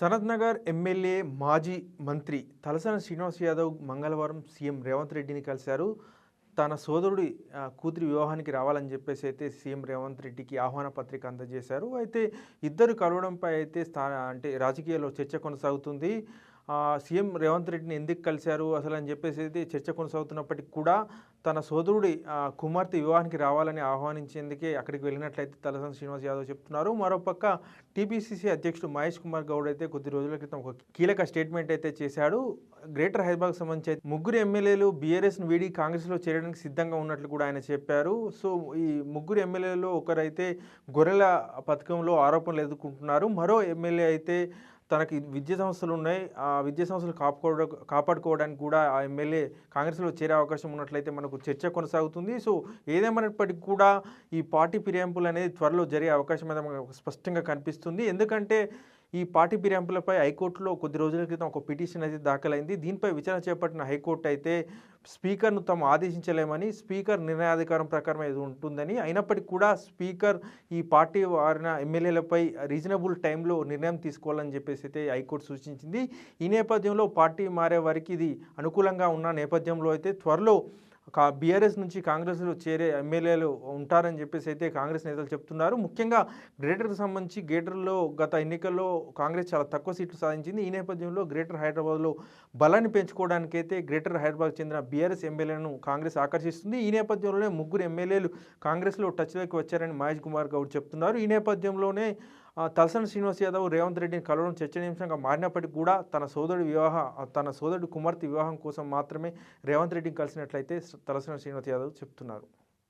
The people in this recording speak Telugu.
సనత్నగర్ ఎమ్మెల్యే మాజీ మంత్రి తలసన శ్రీనివాస్ యాదవ్ మంగళవారం సీఎం రేవంత్ రెడ్డిని కలిశారు. తన సోదరుడి కూతురి వివాహానికి రావాలని చెప్పేసి అయితే సీఎం రేవంత్ రెడ్డికి ఆహ్వాన పత్రిక అందజేశారు. అయితే ఇద్దరు కలవడంపై అయితే స్థా అంటే రాజకీయాల్లో చర్చ కొనసాగుతుంది. సీఎం రేవంత్ రెడ్డిని ఎందుకు కలిశారు అసలు అని చెప్పేసి అయితే చర్చ కొనసాగుతున్నప్పటికీ కూడా తన సోదరుడి కుమార్తె వివాహానికి రావాలని ఆహ్వానించేందుకే అక్కడికి వెళ్ళినట్లయితే తలసాని శ్రీనివాస్ యాదవ్ చెప్తున్నారు. మరోపక్క టీపీసీసీ అధ్యక్షుడు మహేష్ కుమార్ గౌడ్ అయితే కొద్ది రోజుల క్రితం ఒక కీలక స్టేట్మెంట్ అయితే చేశాడు. గ్రేటర్ హైదరాబాద్ సంబంధించి అయితే ముగ్గురు ఎమ్మెల్యేలు బీఆర్ఎస్ను వీడి కాంగ్రెస్లో చేరడానికి సిద్ధంగా ఉన్నట్లు కూడా ఆయన చెప్పారు. సో ఈ ముగ్గురు ఎమ్మెల్యేలలో ఒకరైతే గొర్రెల పథకంలో ఆరోపణలు ఎదుర్కొంటున్నారు. మరో ఎమ్మెల్యే అయితే తనకి విద్యా సంస్థలు ఉన్నాయి. ఆ విద్యా సంస్థలు కాపాడు కాపాడుకోవడానికి కూడా ఆ ఎమ్మెల్యే కాంగ్రెస్లో చేరే అవకాశం ఉన్నట్లయితే మనకు చర్చ కొనసాగుతుంది. సో ఏదేమైనప్పటికీ కూడా ఈ పార్టీ ఫిర్యాంపులు అనేది త్వరలో జరిగే అవకాశం అయితే మనకు స్పష్టంగా కనిపిస్తుంది. ఎందుకంటే ఈ పార్టీ ఫిర్యాంపులపై హైకోర్టులో కొద్ది రోజుల క్రితం ఒక పిటిషన్ అయితే దాఖలైంది. దీనిపై విచారణ చేపట్టిన హైకోర్టు అయితే స్పీకర్ను తాము ఆదేశించలేమని స్పీకర్ నిర్ణయాధికారం ప్రకారం ఇది ఉంటుందని అయినప్పటికీ కూడా స్పీకర్ ఈ పార్టీ వారిన ఎమ్మెల్యేలపై రీజనబుల్ టైంలో నిర్ణయం తీసుకోవాలని చెప్పేసి అయితే హైకోర్టు సూచించింది. ఈ నేపథ్యంలో పార్టీ మారే వారికి ఇది అనుకూలంగా ఉన్న నేపథ్యంలో అయితే త్వరలో బీఆర్ఎస్ నుంచి కాంగ్రెస్లో చేరే ఎమ్మెల్యేలు ఉంటారని చెప్పేసి అయితే కాంగ్రెస్ నేతలు చెప్తున్నారు. ముఖ్యంగా గ్రేటర్కి సంబంధించి గ్రేటర్లో గత ఎన్నికల్లో కాంగ్రెస్ చాలా తక్కువ సీట్లు సాధించింది. ఈ నేపథ్యంలో గ్రేటర్ హైదరాబాద్లో బలాన్ని పెంచుకోవడానికి అయితే గ్రేటర్ హైదరాబాద్ చెందిన బీఆర్ఎస్ ఎమ్మెల్యేలను కాంగ్రెస్ ఆకర్షిస్తుంది. ఈ నేపథ్యంలోనే ముగ్గురు ఎమ్మెల్యేలు కాంగ్రెస్లో టచ్లోకి వచ్చారని మహేష్ కుమార్ గౌడ్ చెప్తున్నారు. ఈ నేపథ్యంలోనే తలసాని శ్రీనివాస్ యాదవ్ రేవంత్ రెడ్డిని కలవడం చర్చనీయాంశంగా మారినప్పటికీ కూడా తన సోదరుడి వివాహ తన సోదరుడి కుమార్తె వివాహం కోసం మాత్రమే రేవంత్ రెడ్డిని కలిసినట్లయితే తలసాని శ్రీనివాస్ యాదవ్ చెప్తున్నారు.